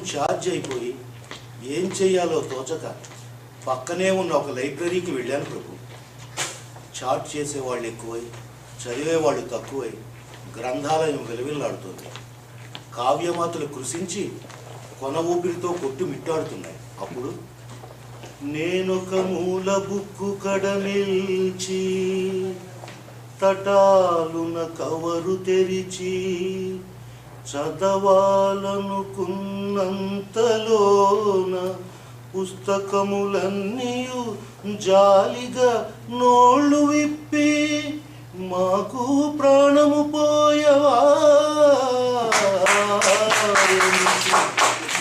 Charge అయిపోయి ఏం చెయ్యాలో తోచక పక్కనే ఉన్న ఒక లైబ్రరీకి వెళ్ళాను ప్రభు. చాట్ చేసేవాళ్ళు ఎక్కువై చదివేవాళ్ళు తక్కువై గ్రంథాలయం వెలువెల్లాడుతుంది. కావ్యమాతలు కృషించి కొన ఊపిరితో కొట్టు మిట్టాడుతున్నాయి. అప్పుడు నేనొక మూల బుక్కు కడమిల్చి తటాలున కవరు తెరిచి చదవాలనుకున్నంతలోన పుస్తకములన్నీయు జాలిగా నోళ్ళు విప్పి మాకు ప్రాణము పోయవా?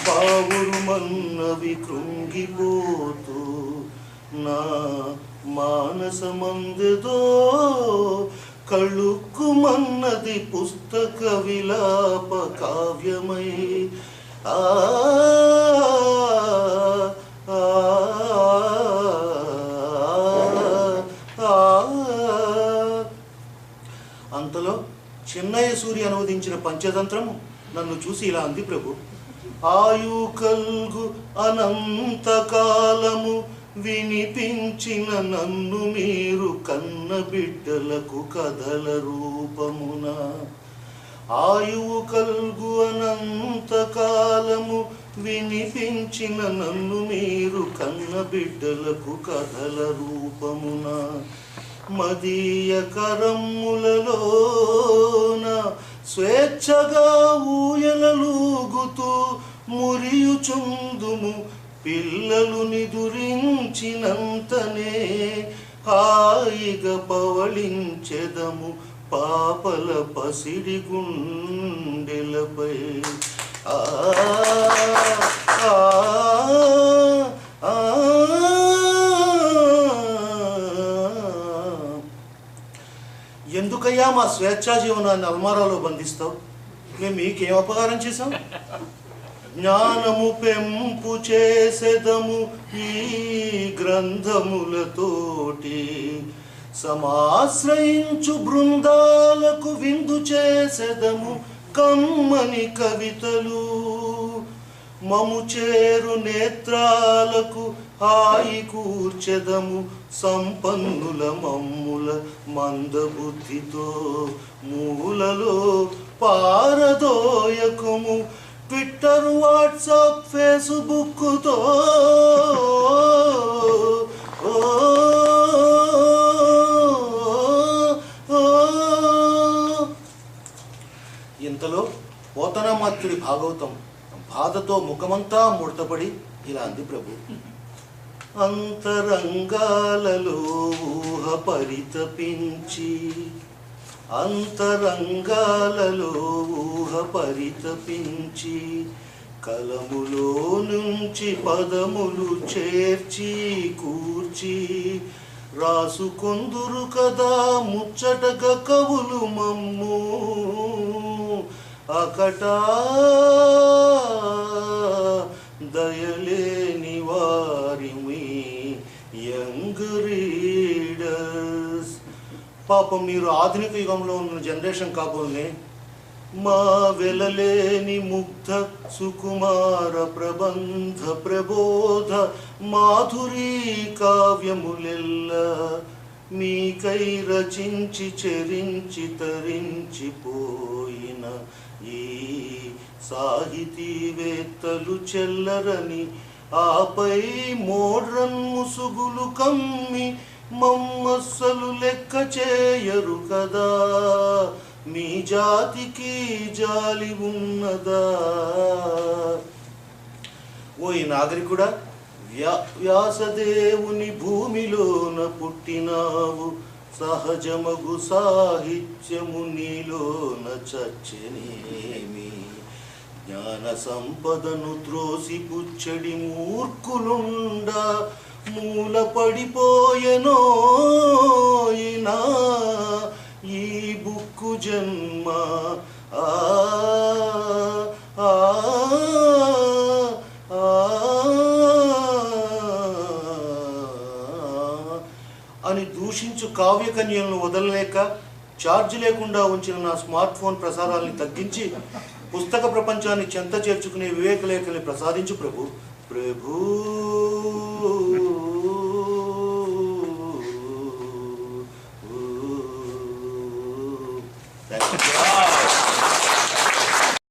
బావురు మన్నవి కృంగిపోతూ నా మానసమందుదో కళుక్కుమన్నది పుస్తక విలాప కావ్యమై. ఆ ఆ, ఆ, అంతలో చిన్నయ్య సూర్య అనువదించిన పంచతంత్రము నన్ను చూసి ఇలా అంది ప్రభు. ఆయు కల్గు అనంతకాలము వినిపించిన నన్ను మీరు కన్న బిడ్డలకు కథల రూపమున. ఆయువు కల్గు అనంతకాలము వినిపించిన నన్ను మీరు కన్న బిడ్డలకు కథల రూపమున. మదీయ కరమ్ములలోన స్వేచ్ఛగా ఊయలలూగుతూ మురియుచుందుము పిల్లలు నిదురించినంతనే హాయిగా పవళించెదము పాపల పసిడి గుండెలపై. ఆ ఆ, ఎందుకయ్యా మా స్వేచ్ఛా జీవనాన్ని అల్మారాలో బంధిస్తావు? మేము మీకేం అపకారం చేశాం? జ్ఞానము పెంపు చేసెదము ఈ గ్రంథములతోటి. సమాశ్రయించు బృందాలకు విందు చేసెదము కమ్మని కవితలు. మము చేరు నేత్రాలకు హాయి కూర్చెదము సంపన్నుల మమ్ముల మందబుద్ధితో. మూలలో పారదోయకము ట్విట్టర్ వాట్సాప్ ఫేస్బుక్తో ఓ, ఇంతలో పోతనామాత్యుడి భాగవతం బాధతో ముఖమంతా ముడతపడి ఇలా అంది ప్రభు. అంతరంగాలలో ఊహ పరితపించి అంతరంగాలలో ఊహ పరితపించి కలములో నుంచి పదములు చేర్చి కూర్చి రాసుకొందురు కదా ముచ్చటగ కవులు మమ్ము. అకటా దయలే పాపం మీరు ఆధునిక యుగంలో ఉన్న జనరేషన్ కాబోలే మా వెలలేని ముగ్ధ సుకుమార ప్రబంధ ప్రబోధ మాధురీ కావ్యములెల్ల మీకై రచించి చెరించి తరించిపోయిన ఈ సాహితీవేత్తలు చెల్లరని ఆపై మోడ్రన్ ముసుగులు కమ్మి మమ్మస్సలు లెక్క చేయరు కదా. మీ జాతికి జాలి ఉన్నదా. ఓ ఈ నాగరికుడా వ్యా వ్యాసదేవుని భూమిలోన పుట్టినావు. సహజమగు సాహిత్యము నీలోన చచ్చనేమి. జ్ఞాన సంపదను త్రోసిపుచ్చడి మూర్ఖులుండా. పడిపోయెనోయినా ఈ బుక్కు జన్మ. ఆ ఆ. అని దూషించు కావ్యకన్యలను వదలలేక ఛార్జ్ లేకుండా ఉంచిన నా స్మార్ట్ ఫోన్ ప్రసారాల్ని తగ్గించి పుస్తక ప్రపంచాన్ని చెంత చేర్చుకునే వివేకలేఖల్ని ప్రసాదించు ప్రభు. ప్రభూ.